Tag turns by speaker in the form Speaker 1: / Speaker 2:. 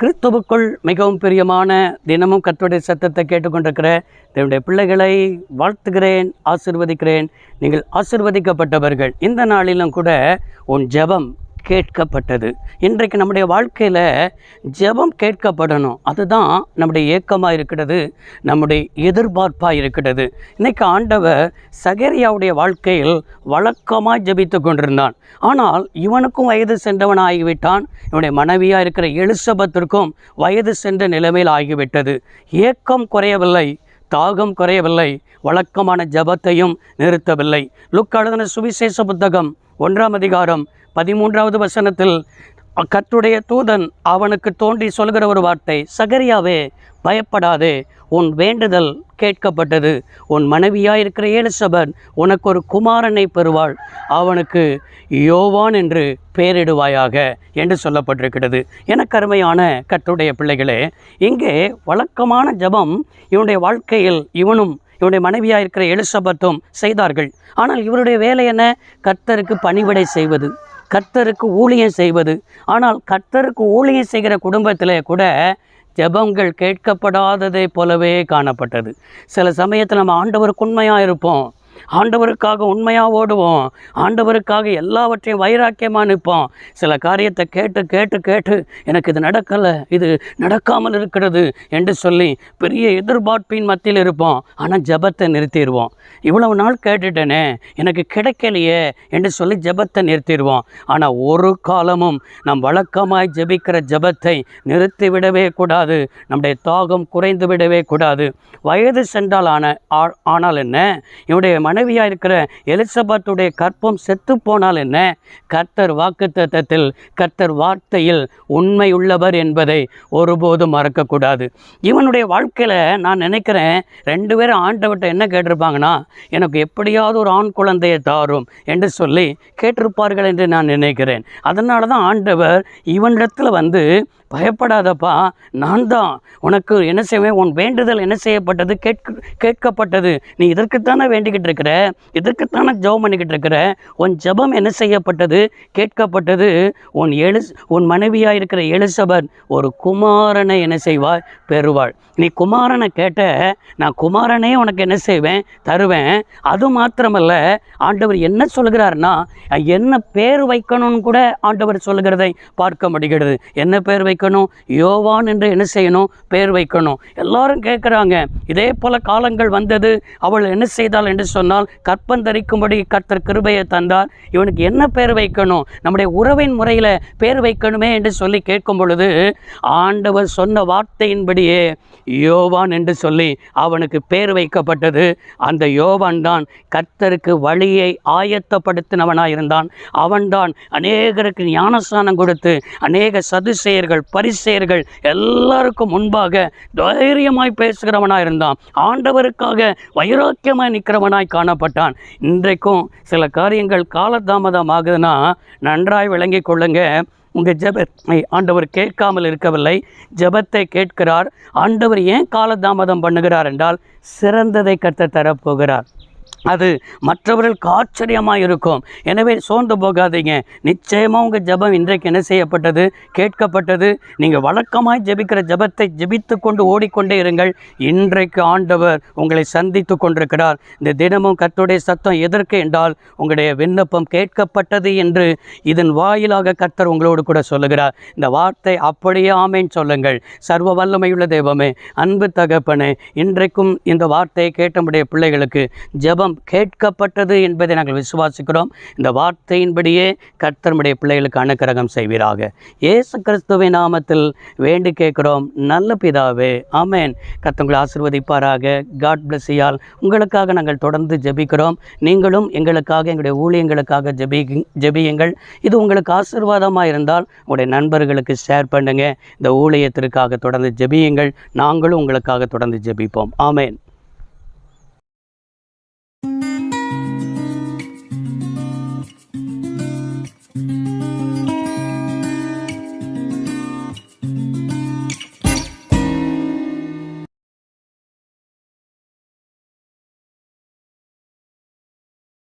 Speaker 1: கிறிஸ்துவுக்குள் மிகவும் பிரியமான தினமும் கர்த்தருடைய சத்தத்தை கேட்டுக்கொண்டிருக்கிற தன்னுடைய பிள்ளைகளை வாழ்த்துகிறேன் ஆசிர்வதிக்கிறேன். நீங்கள் ஆசிர்வதிக்கப்பட்டவர்கள். இந்த நாளிலும் கூட உன் ஜெபம் கேட்கப்பட்டது. இன்றைக்கு நம்முடைய வாழ்க்கையில் ஜெபம் கேட்கப்படணும். அதுதான் நம்முடைய ஏக்கமாக இருக்கிறது நம்முடைய எதிர்பார்ப்பாக இருக்கிறது. இன்றைக்கு ஆண்டவர் சகரியாவுடைய வாழ்க்கையில் வழக்கமாக ஜெபித்து கொண்டிருந்தான். ஆனால் இவனுக்கும் வயது சென்றவன் ஆகிவிட்டான். இவனுடைய மனைவியாக இருக்கிற எலிசபத்திற்கும் வயது சென்ற நிலைமையில் ஆகிவிட்டது. ஏக்கம் குறையவில்லை தாகம் குறையவில்லை வழக்கமான ஜபத்தையும் நிறுத்தவில்லை. லுக் எழுதின சுவிசேஷ புத்தகம் ஒன்றாம் அதிகாரம் பதிமூன்றாவது வசனத்தில் கத்துடைய தூதன் அவனுக்கு தோன்றி சொல்கிற ஒரு வார்த்தை சகரியாவே பயப்படாதே உன் வேண்டுதல் கேட்கப்பட்டது. உன் மனைவியாயிருக்கிற இருக்கிற உனக்கு ஒரு குமாரனை பெறுவாள். அவனுக்கு யோவான் என்று பெயரிடுவாயாக என்று சொல்லப்பட்டிருக்கிறது. என கருமையான கத்துடைய பிள்ளைகளே இங்கே வழக்கமான ஜெபம் இவனுடைய வாழ்க்கையில் இவனும் இவனுடைய மனைவியாக இருக்கிற எலிசபெத்தும் செய்தார்கள். ஆனால் இவருடைய வேலை என்ன? கர்த்தருக்கு பணிவிடை செய்வது. கர்த்தருக்கு ஊழியம் செய்வது. ஆனால் கர்த்தருக்கு ஊழியம் செய்கிற குடும்பத்தில் கூட ஜெபங்கள் கேட்கப்படாததை போலவே காணப்பட்டது. சில சமயத்தில் நம்ம ஆண்டவருக்கு உண்மையாக இருப்போம். ஆண்டவருக்காக உண்மையாக ஓடுவோம். ஆண்டவருக்காக எல்லாவற்றையும் வைராக்கியமாக நிற்போம். சில காரியத்தை கேட்டு கேட்டு கேட்டு எனக்கு இது நடக்கலை இது நடக்காமல் இருக்கிறது என்று சொல்லி பெரிய எதிர்பார்ப்பின் மத்தியில் இருப்போம். ஆனால் ஜெபத்தை நிறுத்திடுவோம். இவ்வளவு நாள் கேட்டுட்டேனே எனக்கு கிடைக்கலையே என்று சொல்லி ஜெபத்தை நிறுத்திடுவோம். ஆனால் ஒரு காலமும் நம் வழக்கமாய் ஜெபிக்கிற ஜெபத்தை நிறுத்திவிடவே கூடாது. நம்முடைய தாகம் குறைந்து விடவே கூடாது. வயது சென்றால் ஆன ஆ- ஆனால் என்ன? இவனுடைய மனைவியாக இருக்கிற எலிசபத்துடைய கற்பம் செத்து போனால் என்ன? கர்த்தர் வாக்குத்தத்தத்தில் கர்த்தர் வார்த்தையில் உண்மை உள்ளவர் என்பதை ஒருபோதும் மறக்கக்கூடாது. இவனுடைய வாழ்க்கையில் நான் நினைக்கிறேன் ரெண்டு பேரும் ஆண்டவர்கிட்ட என்ன கேட்டிருப்பாங்கன்னா எனக்கு எப்படியாவது ஒரு ஆண் குழந்தையை தாரும் என்று சொல்லி கேட்டிருப்பார்கள் என்று நான் நினைக்கிறேன். அதனால தான் ஆண்டவர் இவனிடத்தில் வந்து பயப்படாதப்பா நான் தான். உனக்கு என்ன செய்வேன்? உன் வேண்டுதல் என்ன செய்யப்பட்டது? கேட்க கேட்கப்பட்டது. நீ இதற்குத்தானே வேண்டிக்கிட்டு இருக்க? இருக்கிற இதற்குத்தானே ஜெபம் பண்ணிக்கிட்டு இருக்கிற உன் ஜெபம் என்ன செய்யப்பட்டது? கேட்கப்பட்டது. உன் எழு உன் மனைவியாக இருக்கிற எலிசபெத் ஒரு குமாரனை என்ன செய்வாய் பெறுவாள். நீ குமாரனை கேட்ட நான் குமாரனே உனக்கு என்ன செய்வேன்? தருவேன். அது மாத்திரமல்ல ஆண்டவர் என்ன சொல்கிறார்னா என்ன பேர் வைக்கணும்னு கூட ஆண்டவர் சொல்கிறதை பார்க்க முடிகிறது. என்ன பேர் வைக்கணும்? யோவான் என்று என்ன செய்யணும்? பேர் வைக்கணும். எல்லாரும் கேட்குறாங்க இதே போல காலங்கள் வந்தது அவள் என்ன செய்தாள் என்று சொல் சொன்னால் கற்பன் தரிக்கும்படி கர்த்தர் கிருபையை தந்தார். இவனுக்கு என்ன பேர் வைக்கணும்? நம்முடைய உறவின் முறையில் பேர் வைக்கணுமே என்று சொல்லி கேட்கும் பொழுது ஆண்டவர் சொன்ன வார்த்தையின்படியே யோவான் என்று சொல்லி அவனுக்கு பேர் வைக்கப்பட்டது. அந்த யோவான் தான் கர்த்தருக்கு வழியை ஆயத்தப்படுத்தினவனாக இருந்தான் அவன்தான் அநேகருக்கு ஞானஸ்தானம் கொடுத்து அநேக சதுசேயர்கள் பரிசெயர்கள் எல்லாருக்கும் முன்பாக தைரியமாய் பேசுகிறவனாக இருந்தான் ஆண்டவருக்காக வைராக்கியமாய் நிற்கிறவனாய் காணப்பட்டான். இன்றைக்கும் சில காரியங்கள் காலதாமதம் ஆகுதுன்னா நன்றாய் விளங்கி கொள்ளுங்க. உங்கள் ஜெபத்தை ஆண்டவர் கேட்காமல் இருக்கவில்லை. ஜெபத்தை கேட்கிறார். ஆண்டவர் ஏன் காலதாமதம் பண்ணுகிறார் என்றால் சிறந்ததை கற்று தரப்போகிறார். அது மற்றவர்களுக்கு ஆச்சரியமாக இருக்கும். எனவே சோர்ந்து போகாதீங்க. நிச்சயமாக உங்கள் ஜெபம் இன்றைக்கு என்ன செய்யப்பட்டது? கேட்கப்பட்டது. நீங்கள் வழக்கமாய் ஜெபிக்கிற ஜெபத்தை ஜபித்து கொண்டு ஓடிக்கொண்டே இருங்கள். இன்றைக்கு ஆண்டவர் உங்களை சந்தித்து கொண்டிருக்கிறார். இந்த தினமும் கர்த்தருடைய சத்தம் எதற்கு என்றால் உங்களுடைய விண்ணப்பம் கேட்கப்பட்டது என்று இதன் வாயிலாக கர்த்தர் உங்களோடு கூட சொல்லுகிறார். இந்த வார்த்தை அப்படியே ஆமேன் சொல்லுங்கள். சர்வ வல்லமையுள்ள தெய்வமே அன்பு தகப்பனே இன்றைக்கும் இந்த வார்த்தையை கேட்டமுடைய பிள்ளைகளுக்கு ஜெபம் கேட்கப்பட்டது என்பதை நாங்கள் விசுவாசிக்கிறோம். இந்த வார்த்தையின்படியே கர்த்தருடைய பிள்ளைகளுக்கு அனுக்கிரகம் செய்வீராக. இயேசு கிறிஸ்துவின் நாமத்தில் வேண்டி கேட்கிறோம். நல்ல பிதாவே ஆமேன். கர்த்தங்களை ஆசிர்வதிப்பாராக. காட் பிளஸ்ஸியால் உங்களுக்காக நாங்கள் தொடர்ந்து ஜெபிக்கிறோம். நீங்களும் எங்களுக்காக எங்களுடைய ஊழியங்களுக்காக ஜெபி ஜெபியுங்கள். இது உங்களுக்கு ஆசீர்வாதமாக இருந்தால் உங்களுடைய நண்பர்களுக்கு ஷேர் பண்ணுங்கள் இந்த ஊழியத்திற்காக தொடர்ந்து ஜெபியுங்கள். நாங்களும் உங்களுக்காக தொடர்ந்து ஜெபிப்போம். ஆமேன்.